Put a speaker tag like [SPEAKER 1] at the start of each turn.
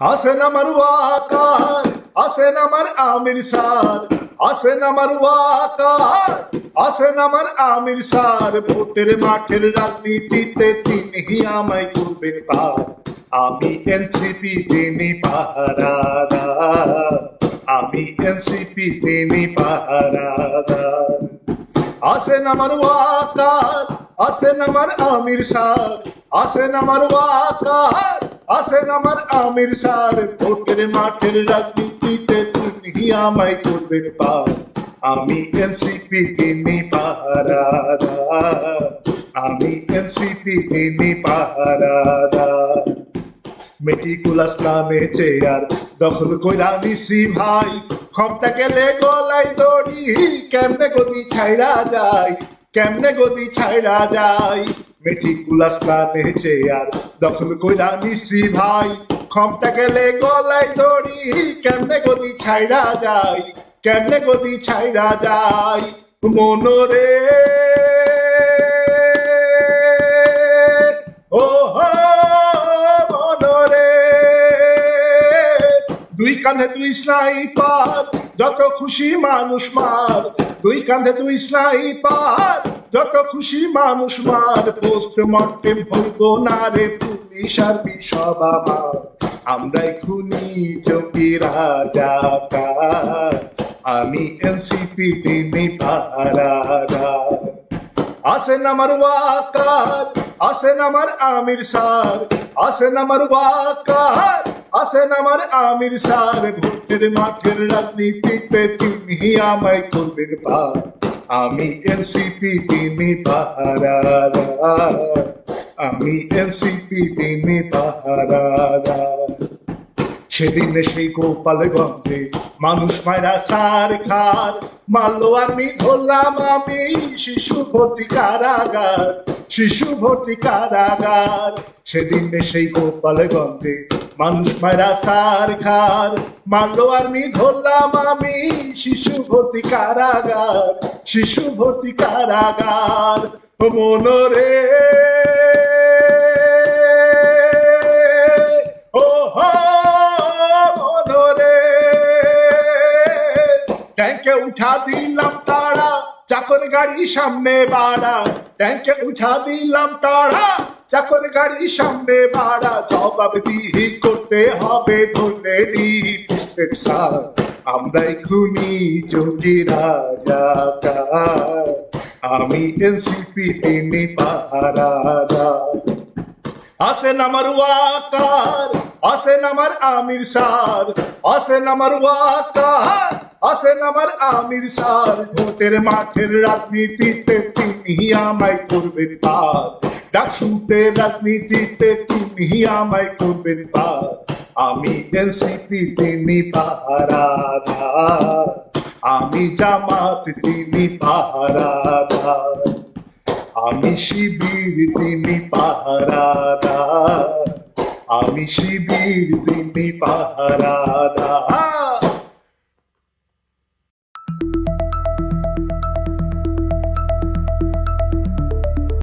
[SPEAKER 1] আসেন আমার ওয়াকার আসেন আমার আমির স্যার আসেন আমার ওয়াকার আসেন আমার আমির স্যার ভোটের মাঠের রাজনীতিতে তিনি আমায় করবেন পার আমি এনসিপি তিনি পাহারাদার আমি এনসিপি তিনি পাহারাদার আসেন আমার ওয়াকার আসেন আমার আমির স্যার আসেন আমার ওয়াকার আসেন আমার আমির স্যার ভোটের মাঠের রাজনীতিতে তিনি আমায় করবেন পার। আমি এনসিপি তিনি পাহারাদার। আমি এনসিপি তিনি পাহারাদার। মেটিকুলাস নামে চেয়ার দখল কইরা নিছি ভাই। ক্ষমতা গেলে গলাই দড়ি, কেমনে গদি ছাইড়া যায়? কেমনে গদি ছাইড়া যায়? মেটিকুলাস নামে চেয়ার দখল কইরা নিছি ভাই। ক্ষমতা গেলে গলাই দড়ি, কেমনে গদি ছাইড়া যায়, কেমনে গদি ছাইড়া যায়? মনোরে। ও মনরে। দুই কাঁধে তুই স্নাইপার, যত খুশি মানুষ মার। দুই কাঁধে তুই স্নাইপার যত খুশি মানুষ মার, পোস্ট মর্টেম হইব না রে পুলিশ আর সব আমার। আমরাই খুনি চকি রাজাকার আমি এনসিপি তিনি পাহারাদার আসেন আমার ওয়াকার, আসেন আমার আমির স্যার। আসেন আমার ওয়াকার, আসেন আমার আমির স্যার। ভোটের মাঠের রাজনীতিতে তিনি আমায় করবেন পার আমি এনসিপি তিনি পাহারাদার। আমি এনসিপি তিনি পাহারাদার। সেদিন সেই গোপালগঞ্জে মানুষ মায়েরা সার খার। মারলো আমি, ধরলাম আমি শিশু ভর্তি কারাগার। শিশু ভর্তি কারাগার। সেদিন সেই গোপালগঞ্জে মানুষ মায়েরা সার খার মারলো আমি ধরলাম আমি শিশু ভর্তি কারাগার, শিশু ভর্তি কারাগার। মনরে, ও মনরে। ট্যাঙ্কে উঠা দিলাম তারা, চাকর গাড়ি সামনে বাড়া। ট্যাঙ্কে উঠা দিলাম তারা চাকর গাড়ি সামনে বাড়া জবাব দিহি করতে হবে ধরলে ডিস্ট্রিক্ট স্যার আমরাই খুনি যোগী রাজাকার আমি এনসিপি তিনি পাহারাদার আসেন আমার ওয়াকার, আসেন আমার আমির স্যার। আসেন আমার ওয়াকার, আসেন আমার আমির স্যার। ভোটের মাঠের রাজনীতিতে তিনি আমায় করবেন পার। ডাকসুতে রাজনীতিতে তিনি আমায় করবেন পার আমি এনসিপি তিনি পাহারাদার আমি জামাত তিনি পাহারাদার আমি শিবির তিনি পাহারাদার আমি শিবির তিনি পাহারাদার